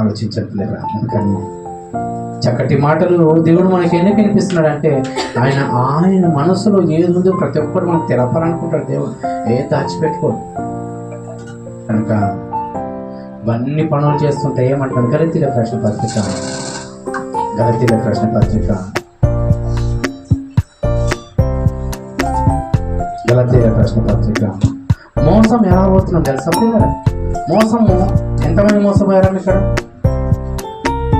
ఆలోచించట్లేదు. అందుకని చక్కటి మాటలు దేవుడు మనకి ఎందుకు వినిపిస్తున్నాడు అంటే ఆయన ఆయన మనసులో ఏది ఉందో ప్రతి ఒక్కరు మనకు తెలపాలనుకుంటాడు దేవుడు. ఏ దాచిపెట్టుకోడు కనుక ఇవన్నీ పనులు చేస్తుంటే ఏమంటాం గలతీల ప్రశ్న పత్రిక. గలతీల ప్రశ్న పత్రిక. గలతీల ప్రశ్న పత్రిక. మోసం ఎలా పోతున్నాం తెలుసా మోసము? ఎంతమంది మోసపోయారు ఇక్కడ?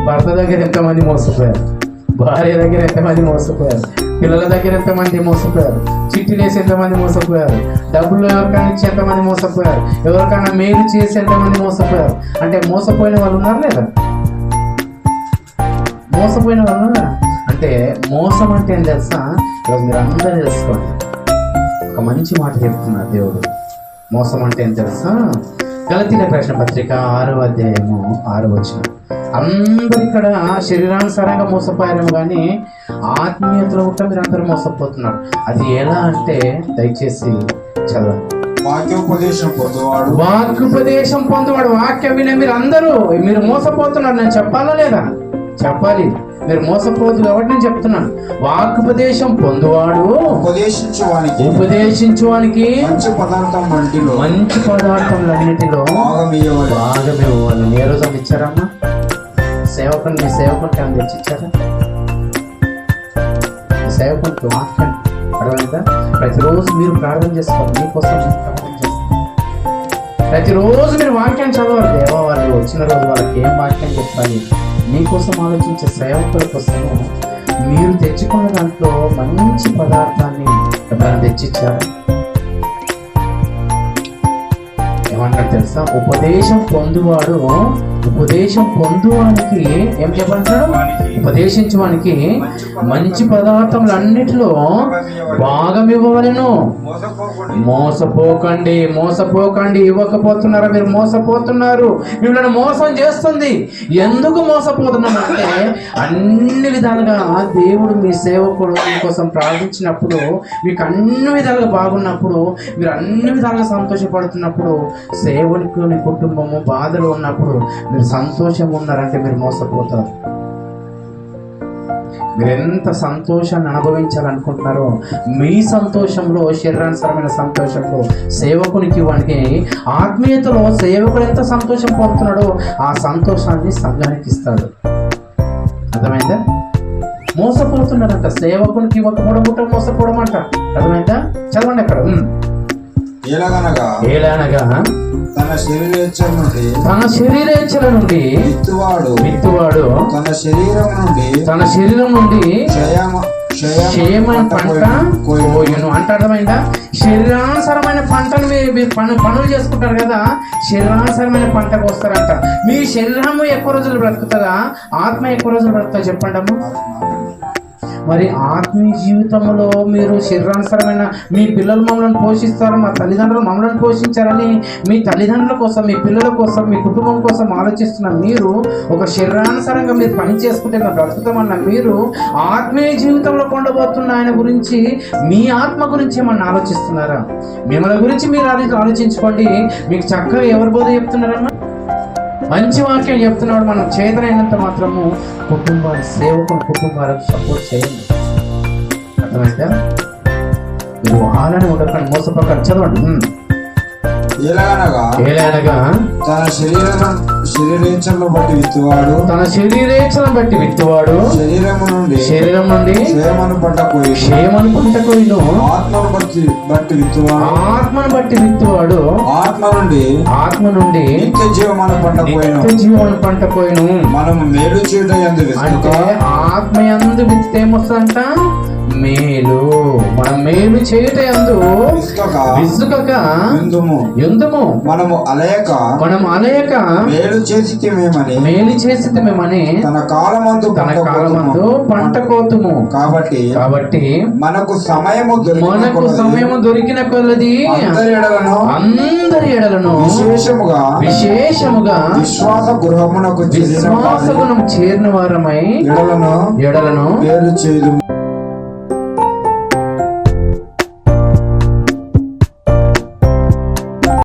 భర్త దగ్గర ఎంతమంది మోసపోయారు? భార్య దగ్గర ఎంతమంది మోసపోయారు? పిల్లల దగ్గర ఎంతమంది మోసపోయారు? చిట్టి వేసి ఎంతమంది మోసపోయారు? డబ్బులు ఎవరికైనా ఇచ్చి ఎంతమంది మోసపోయారు? ఎవరికైనా మేలు చేసి ఎంతమంది మోసపోయారు? అంటే మోసపోయిన వాళ్ళు ఉన్నారు లేదా? మోసపోయిన వాళ్ళు ఉన్నారా? అంటే మోసం అంటే ఏం తెలుసా? ఈరోజు మీరు అందరూ తెలుసుకోండి. ఒక మంచి మాట చెప్తున్నారు దేవుడు. మోసం అంటే ఏం తెలుసా? గలతీల ప్రశ్న పత్రిక ఆరో అధ్యాయము ఆరో వచ్చిన అందరు ఇక్కడ శరీరానుసారంగా మోసపోయారేమో కానీ ఆత్మీయతలో కూడా మీరు అందరూ మోసపోతున్నారు. అది ఎలా అంటే దయచేసి చదవండి. వాక్యోపదేశం పొందువాడు. వాక్కుపదేశం పొందువాడు. వాక్యం వినే మీరు అందరూ మీరు మోసపోతున్నారు నేను చెప్పాలా లేదా? చెప్పాలి. మీరు మోసపోదు కాబట్టి నేను చెప్తున్నాను. వాక్కుపదేశం పొందువాడు ఉపదేశించువానికి ఉపదేశించువానికి మంచి పదార్థం వంటిలో మంచి పదార్థములన్నిటిలో భాగం వాళ్ళు ఏ రోజు ఇచ్చారమ్మా? సేవకుని మీ సేవకునికి అంత తెచ్చిచ్చారా మీ సేవకునికి మాట్లాడండి అర్థమైందా? ప్రతిరోజు మీరు ప్రార్థన చేసుకోవాలి మీకోసం ప్రార్థన చేస్తారు ప్రతిరోజు మీరు వాక్యం చదవాలి దేవా వాళ్ళు వచ్చిన రోజు వాళ్ళకి ఏం వాక్యం చెప్పాలి? మీకోసం ఆలోచించే సేవకుల కోసం మీరు తెచ్చుకున్న దాంట్లో మంచి పదార్థాన్ని ఎప్పుడైనా తెచ్చిచ్చారు? ఏమంటారు తెలుసా? ఉపదేశం పొందువాడు ఉపదేశం పొందువానికి ఏం చెప్పంటాడు ఉపదేశించడానికి మంచి పదార్థములన్నిటిలో భాగం ఇవ్వవలను మోసపోకండి మోసపోకండి. ఇవ్వకపోతున్నారా మీరు? మోసపోతున్నారు. మిమ్మల్ని మోసం చేస్తుంది. ఎందుకు మోసపోతున్నామంటే అన్ని విధాలుగా దేవుడు మీ సేవకుడు కోసం ప్రార్థించినప్పుడు మీకు అన్ని విధాలుగా బాగున్నప్పుడు మీరు అన్ని విధాలుగా సంతోషపడుతున్నప్పుడు సేవకుని కుటుంబము బాధలు ఉన్నప్పుడు మీరు సంతోషంగా ఉన్నారంటే మీరు మోసపోతారు. మీరు ఎంత సంతోషాన్ని అనుభవించాలనుకుంటున్నారో మీ సంతోషంలో శరీరానుసరమైన సంతోషంలో సేవకునికి ఇవ్వడానికి ఆత్మీయతలో సేవకుడు ఎంత సంతోషం పొందుతున్నాడో ఆ సంతోషాన్ని సంఘానికి ఇస్తాడు. అర్థమైందా? మోసపోతున్నాడంట సేవకునికి ఇవ్వకపోవడం కూడా మోసపోవడం అంట. అర్థమైందా? చదవండి అక్కడ. ఉమ్. ఎలాగనగా ఏలనగా తన శరీరేచ్ఛ నుండి తన శరీరేచ్ఛల నుండి విత్తువాడు విత్తువాడు తన శరీరం నుండి తన శరీరం నుండి క్షయమ క్షేమమైన పంట కోయును అంటే అర్థమైందా? శరీరానుసరమైన పంటను మీరు మీరు పను పనులు చేసుకుంటారు కదా శరీరానుసరమైన పంటకు వస్తారంట. మీ శరీరము ఎక్కువ రోజులు బ్రతుకుతుందా? ఆత్మ ఎక్కువ రోజులు బ్రతుకుతా చెప్పండి అమ్మ మరి ఆత్మీయ జీవితంలో మీరు శరీరానుసరమైన మీ పిల్లలు మమ్మల్ని పోషిస్తారు? మా తల్లిదండ్రులు మమ్మల్ని పోషించారని మీ తల్లిదండ్రుల కోసం మీ పిల్లల కోసం మీ కుటుంబం కోసం ఆలోచిస్తున్న మీరు ఒక శరీరానుసరంగా మీరు పని చేసుకుంటే మేము బ్రతుకుతామన్న మీరు ఆత్మీయ జీవితంలో పొందబోతున్న ఆయన గురించి మీ ఆత్మ గురించి ఏమన్నా ఆలోచిస్తున్నారా? మిమ్మల్ని గురించి మీరు ఆలోచించుకోండి. మీకు చక్కగా ఎవరి బోధ చెప్తున్నారమ్మా? మంచి వాక్యం చెప్తున్నాడు మనం చేతనైనంత మాత్రము కుటుంబాన్ని సేవకుని కుటుంబాలకు సపోర్ట్ చేయండి. అర్థమైందా? మీరు వాళ్ళని ఉండకండి మోసపోకండి. చదవండి. ఎలాగనగా తన శరీరం శరీరేచ్ఛలను బట్టి విత్తువాడు. తన శరీరేచ్ఛను బట్టి విత్తువాడు. శరీరము నుండి శరీరం నుండి క్షేమను పంట కోయి క్షేమను పంటకోయిను ఆత్మను బట్టి బట్టి విత్తువాడు. ఆత్మను బట్టి విత్తువాడు. ఆత్మ నుండి ఆత్మ నుండి నిత్య జీవమాన పంట పోయిన నిత్య జీవన పంట కోయిను మనము మేలు చేయడం ఎందు అంటే వెతుక ఆత్మయందు విత్తితే ఏమొస్తుందంట? మేలు. మనం మేలు చేయుట యందు విసుకక ఎందుము మనము అలయక మనం అనేక మేలు చేసిమేమని మేలు చేసింది మేమని తన కాలమందు తన కాలమందు. పంట కోతుము. కాబట్టి కాబట్టి మనకు సమయము మనకు కొలది. సమయం దొరికిన కొలది అందరి ఎడలను అందరి ఎడలను విశేషముగా విశేషముగా విశ్వాస గృహమునకు చెందిన వారి విశ్వాసగుణం చేరిన వారమై ఎడలను ఎడలను పేరు చేయుదుము.